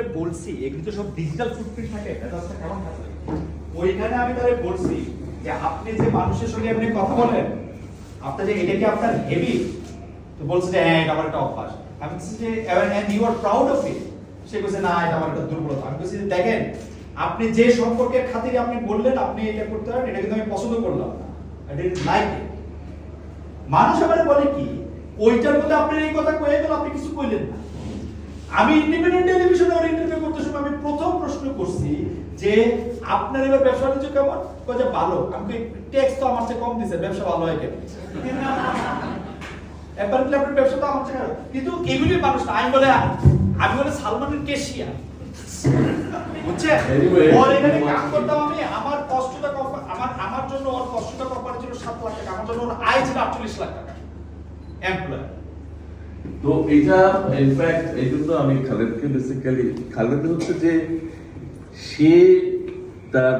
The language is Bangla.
তারে বলছি এগুলি তো সব ডিজিটাল ফুটপ্রিন্ট থাকে কেমন থাকে ওইখানে আমি তারে বলছি যে আপনি যে মানুষের সঙ্গে এমনি কথা বলেন, আপনার যে এটা কি আপনার হেভি তো বলছে যে হ্যাঁ এটা আমার একটা অভ্যাস। আমি বলছি যে and you are proud of it সে বলছে, না, এটা আমার একটা দুর্বলতা। আমি বলছি দেখেন, আপনি যে সম্পর্কের খাতিরে আপনি বললেন, আপনি এটা করতে পারেন, এটা কিন্তু আমি পছন্দ করলাম লাইক মানুষ আবার বলে কি, ওইটার মধ্যে আপনার এই কথা কয়ে গেল, আপনি কিছু কইলেন না। আমি ইন্ডিপেন্ডেন্ট টেলিভিশনে ওর ইন্টারভিউ করতে সময় আমি প্রথম প্রশ্ন করছি যে আপনার এবার ব্যবসা বাণিজ্য কেমন? কয় যে ভালো। আমি ট্যাক্স তো আমার চেয়ে কম দিছে ব্যবসা ভালো হয় কেন? একবার কি আপনার ব্যবসা তো আমার চেয়ে। কিন্তু এগুলি মানুষ না আমি বলে আমি বলে সালমানের কেশিয়া। Anyway, ওর এখানে কাজ করতাম আমি আমার কষ্টটা আমার আমার জন্য ওর কষ্টটা কোম্পানি ছিল সাত লাখ টাকা আমার জন্য ওর আয় ছিল আটচল্লিশ লাখ টাকা। এমপ্লয় তো এটা ইনফ্যাক্ট এই জন্য আমি খালেদকে বেসিক্যালি খালেদ হচ্ছে যে সে তার